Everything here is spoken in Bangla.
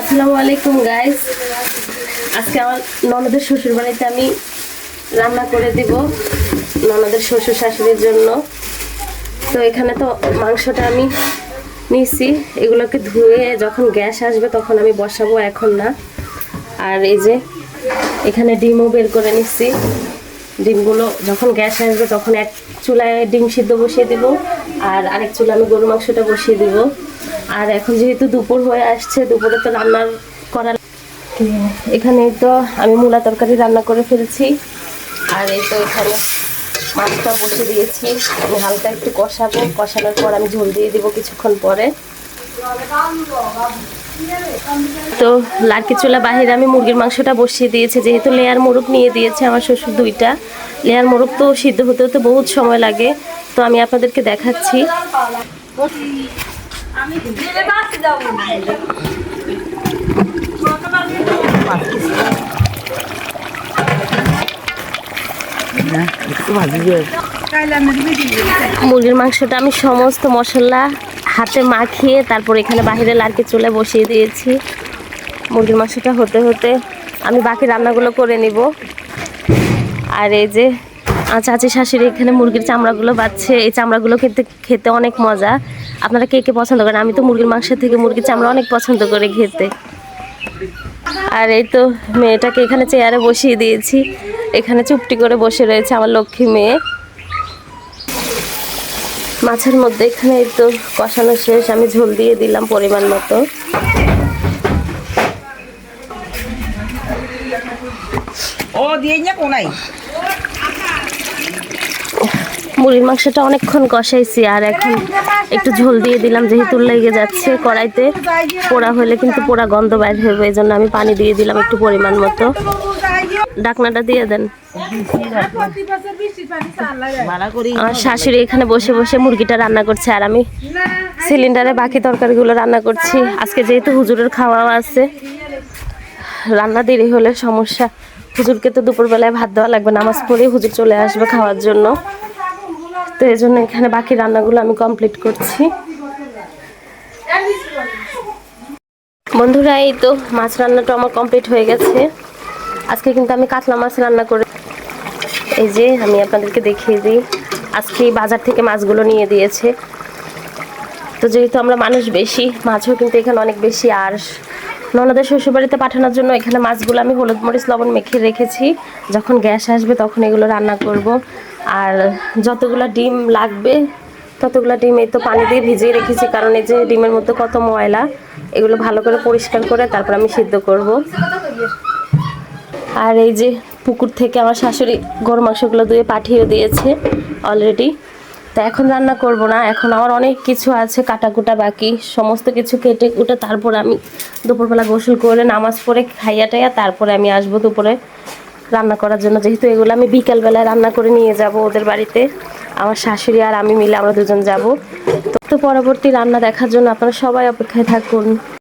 আসসালামু আলাইকুম গাইস আজকে আমার ননদের শ্বশুর বাড়িতে আমি রান্না করে দিব ননদের শ্বশুর শাশুড়ির জন্য। তো এখানে তো মাংসটা আমি নিছি, এগুলোকে ধুয়ে যখন গ্যাস আসবে তখন আমি বসাবো এখন না। আর এই যে এখানে ডিমও বের করে নিচ্ছি ডিমগুলো যখন গ্যাস আসবে তখন এক চুলায় ডিম সিদ্ধ বসিয়ে দিব, আর আরেক চুলা আমি গরু মাংসটা বসিয়ে দিব। আর এখন যেহেতু দুপুর হয়ে আসছে, দুপুরে তো রান্নার করা তো এখানে তো আমি মূলা তরকারি রান্না করে ফেলছি। আর এই তো এখানে মাছটা বসিয়ে দিয়েছি। আমি হালকা একটু কষাবো। কষানোর পর আমি ঝোল দিয়ে দিব কিছুক্ষণ পরে। তো লার্কি চুলা বাহিরে আমি মুরগির মাংসটা বসিয়ে দিয়েছি। যেহেতু লেয়ার মোরগ নিয়ে দিয়েছে আমার শ্বশুর দুইটা। লেয়ার মোরগ তো সিদ্ধ হতে হতে বহুত সময় লাগে। তো আমি আপনাদেরকে দেখাচ্ছি। মুরগির মাংসটা আমি সমস্ত মশলা হাতে মাখিয়ে তারপর এখানে বাইরে লার্কি চুলে বসিয়ে দিয়েছি। মুরগির মাংসটা হতে হতে আমি বাকি রান্নাগুলো করে নিব। আর এই যে চাচি শাশুড়ি এখানে মুরগির চামড়াগুলো বাচ্ছে এই চামড়াগুলো খেতে খেতে অনেক মজা। আপনারা কে কে পছন্দ করেন? আমি তো মুরগির মাংস থেকে মুরগির চামড়া অনেক পছন্দ করে খেতে। আর এই তো মেয়েটাকে এখানে চেয়ারে বসিয়ে দিয়েছি। এখানে চুপটি করে বসে রয়েছে আমার লক্ষ্মী মেয়ে। মাছের মধ্যে এখানে এই তো কষানো শেষ। আমি ঝোল দিয়ে দিলাম পরিমাণ মতো। ও, দিয়ে কোনাই মুরগির মাংসটা অনেকক্ষণ কষাইছি আর এখন একটু ঝোল দিয়ে দিলাম, যেহেতু লেগে যাচ্ছে কড়াইতে। পোড়া হলে কিন্তু পোড়া গন্ধ বাইর হবে, এই জন্য আমি পানি দিয়ে দিলাম একটু পরিমাণ মতো। ডাকনাটা দিয়ে দেন। আমার শাশুড়ি এখানে বসে বসে মুরগিটা রান্না করছে আর আমি সিলিন্ডারে বাকি তরকারিগুলো রান্না করছি। আজকে যেহেতু হুজুরের খাওয়া আছে, রান্না দেরি হলে সমস্যা। হুজুরকে তো দুপুরবেলায় ভাত দেওয়া লাগবে, নামাজ পড়ে হুজুর চলে আসবে খাওয়ার জন্য। এই জন্য এখানে বাকি রান্নাগুলো আমি কমপ্লিট করছি। বন্ধুরা, এই তো মাছ রান্নাটা আমার কমপ্লিট হয়ে গেছে। আজকে কিন্তু আমি কাতলা মাছ রান্না করে এই যে আমি আপনাদেরকে দেখিয়ে দিই। আজকে বাজার থেকে মাছগুলো নিয়ে দিয়েছে। তো যেহেতু আমরা মানুষ বেশি, মাছও কিন্তু এখানে অনেক বেশি আর ননদের শ্বশুরবাড়িতে পাঠানোর জন্য এখানে মাছগুলো আমি হলুদ মরিচ, লবণ মেখে রেখেছি। যখন গ্যাস আসবে তখন এগুলো রান্না করব। আর যতগুলো ডিম লাগবে, ততগুলো ডিম এই তো পানি দিয়ে ভিজিয়ে রেখেছি, কারণ এই যে ডিমের মধ্যে কত ময়লা, এগুলো ভালো করে পরিষ্কার করে তারপর আমি সিদ্ধ করব। আর এই যে পুকুর থেকে আমার শাশুড়ি গরু মাংসগুলো ধুয়ে পাঠিয়ে দিয়েছে অলরেডি তো এখন রান্না করব না, এখন আমার অনেক কিছু আছে, কাটাকুটা বাকি, সমস্ত কিছু কেটে কুটে তারপর আমি দুপুরবেলা গোসল করে, নামাজ পড়ে খাইয়া টাইয়া তারপরে আমি আসব দুপুরে। রান্না করার জন্য। যেহেতু এগুলো আমি বিকালবেলায় রান্না করে নিয়ে যাব ওদের বাড়িতে, আমার শাশুড়ি আর আমি মিলে আমরা দুজন যাব। তো পরবর্তী রান্না দেখার জন্য আপনারা সবাই অপেক্ষায় থাকুন।